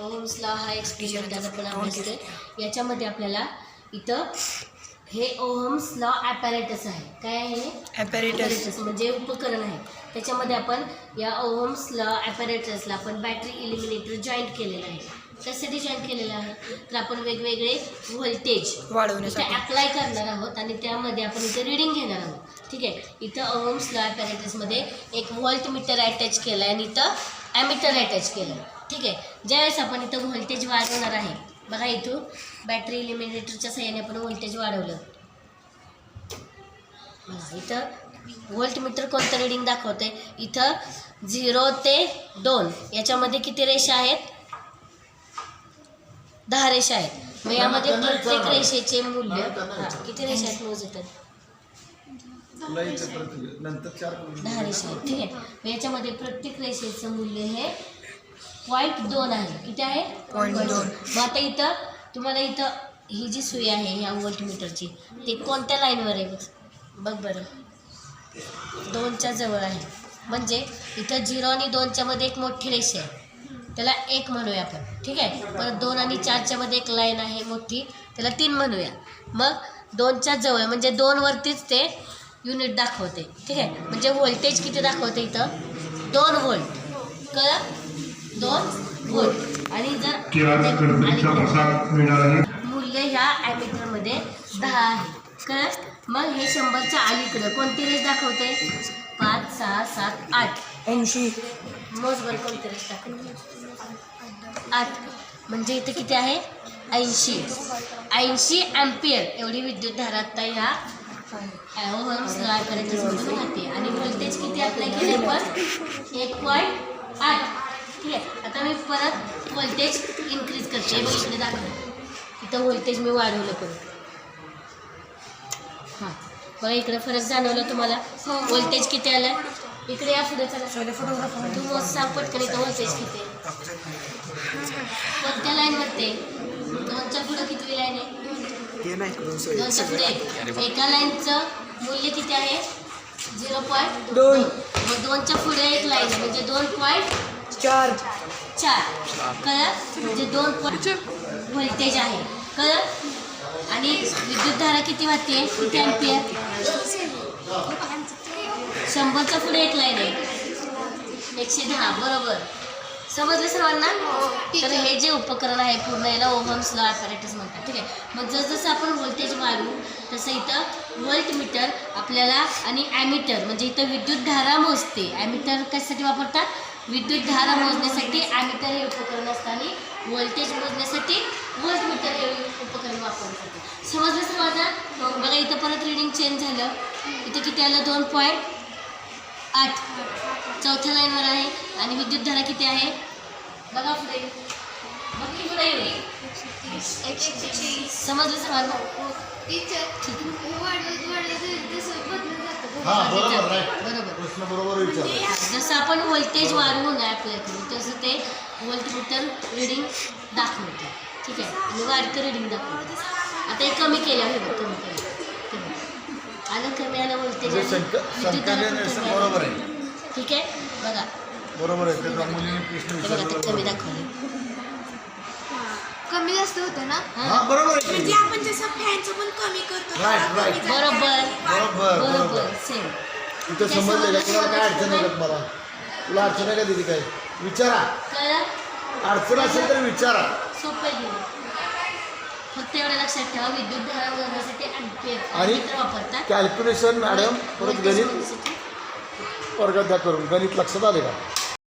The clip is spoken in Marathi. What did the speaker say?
ओहम्सला हा एक्सपेरिमेंट आपण अभ्यास करतोय. याच्यामध्ये आपल्याला इथं हे ओहम्स लॉ ॲपॅरेटस आहे. काय आहे हे? ॲपॅरेटस म्हणजे उपकरण आहे. त्याच्यामध्ये आपण या ओहम्स लॉ ॲपॅरेटसला आपण बॅटरी इलिमिनेटर जॉईंट केलेलं आहे. कशासाठी जॉईंट केलेलं आहे? तर आपण वेगवेगळे व्होल्टेज वाढवण्यासाठी. अप्लाय करणार आहोत आणि त्यामध्ये आपण इथे रिडिंग घेणार आहोत. ठीक आहे. इथं ओम्स लॉ ॲपॅरेटसमध्ये एक व्होल्ट मीटर अटॅच केलं आहे आणि इथं ॲमिटर अटॅच केलं ठीक आहे. ज्यावेळेस आपण इथं व्होल्टेज वाढवणार आहे बघा इथून बॅटरी इलिमिनेटरच्या सहाय्याने आपण व्होल्टेज वाढवलं. इथं व्होल्ट मीटर कोणतं रिडिंग दाखवते इथं झिरो ते दोन. याच्यामध्ये किती रेषा आहेत? दहा रेषा आहेत. मग यामध्ये प्रत्येक रेषेचे मूल्य किती रेषा आहेत मोजतात तुला इथं परत नंतर चार दहा रेषा आहेत ठीक आहे? याच्यामध्ये प्रत्येक रेषेचं मूल्य हे पॉईंट दोन आहे. किती आहे? Point दोन. मग आता इथं तुम्हाला इथं ही जी सुई आहे ह्या व्होल्ट मीटरची ते कोणत्या लाईनवर आहे बघ? बघ बरं. दोनच्या जवळ आहे. म्हणजे इथं झिरो आणि दोनच्या मध्ये एक मोठी रेषा आहे. त्याला एक म्हणूया आपण ठीक आहे? परत दोन आणि चारच्या मध्ये एक लाईन आहे मोठी. त्याला तीन म्हणूया. मग दोनच्या जवळ म्हणजे दोनवरतीच ते युनिट दाखवते. ठीक आहे? म्हणजे व्होल्टेज किती दाखवते इथं? दोन व्होल्ट कळलं? दोन व्होल्ट आणि जर मूल्य ह्या ॲमिटरमध्ये दहा आहे. कळलं? मग हे शंभरच्या अलीकडं कोणती रेष दाखवते? पाच सहा सात आठ. ऐंशी. मोजभर कोणती रेष दाखवते? आठ. म्हणजे इथे किती आहे? ऐंशी. ऐंशी अँपियर एवढी विद्युतधारा आता ह्या ओहम्स लॉपर्यंतमधून वाहते आणि व्होल्टेज किती अप्लाय केले पण एक पॉईंट आठ. ठीक आहे. आता मी परत व्होल्टेज इन्क्रीज करते. बघ इकडे दाखव. इथं व्होल्टेज मी वाढवलं करून. हां. बघा इकडे फरक जाणवला तुम्हाला? व्होल्टेज किती आलं? इकडे या पुढे चला. तू मोज सांग पटकन इथं व्होल्टेज किती आहे? कोणत्या लाईनवरती दोनच्या पुढं किती लाईन आहे? दोनच्या पुढे एका. लाईनचं मूल्य किती आहे? झिरो पॉईंट दोन. मग दोनच्या पुढे एक लाईन म्हणजे दोन पॉईंट चार. चार. कळलं? म्हणजे दोन पॉईंट व्होल्टेज आहे. कळलं? आणि विद्युतधारा किती वाहते? किती अँपियर शंभरच्या पुढे एक लाईन आहे. एकशे दहा बरोबर. समजलं सर्वांना? तर हे जे उपकरण आहे पूर्ण याला ओव्हम्स लॉ ॲपॅरेटस म्हणतात ठीक आहे? मग जसजसं आपण व्होल्टेज वाढवू तसं इथं व्होल्ट मीटर आपल्याला आणि ॲमिटर म्हणजे इथं विद्युतधारा मोजते. ॲमिटर कशासाठी वापरतात? विद्युतधारा मोजण्यासाठी ॲमिटर हे उपकरण असतं आणि व्होल्टेज मोजण्यासाठी व्होल्ट मीटर हे उपकरण वापरलं जातं समजलं सर्वांना? मग बघा इथं परत रिडिंग चेंज झालं. इथं किती आलं? दोन पॉईंट आठ. चौथ्या लाईनवर आहे. आणि विद्युतधारा किती आहे? बघा पुढे. बघ. समजलं हा बरोबर विचारला. जसं आपण व्होल्टेज वाढवून अप्लाय करू तसं ते व्होल्ट मीटर रिडिंग दाखवते. ठीक आहे. आणि वाढतं रिडिंग दाखवते. आता हे कमी केलं हे बघ कमी केलं. आलं कमी आलं व्होल्टेज म्हणजे शंका बरोबर आहे. ठीक आहे? बघा. बरोबर आहे. त्या मुलीने प्रश्न हे बघा ते विचारला कमी बरोबर. दाखवले. कमी जास्त होतं ना? हा बरोबर आहे. म्हणजे की. आपण जसं फॅनचं पण कमी करतो Right, तेव्हा right. कमी जास्त बरोबर. बरोबर बरोबर बरोबर. सेम इथं समजलं का? तुला काय अडचण आहे का मला? तुला अडचण आहे का दिली काय विचारा. कळलं? अडचण असेल तर विचारा. सोपं आहे. की. फक्त एवढं लक्षात ठेवा. विद्युत धारा अँपियर आणि कॅल्क्युलेशन मॅडम परत गणित वर्गात द्या करून गणित लक्षात आले का?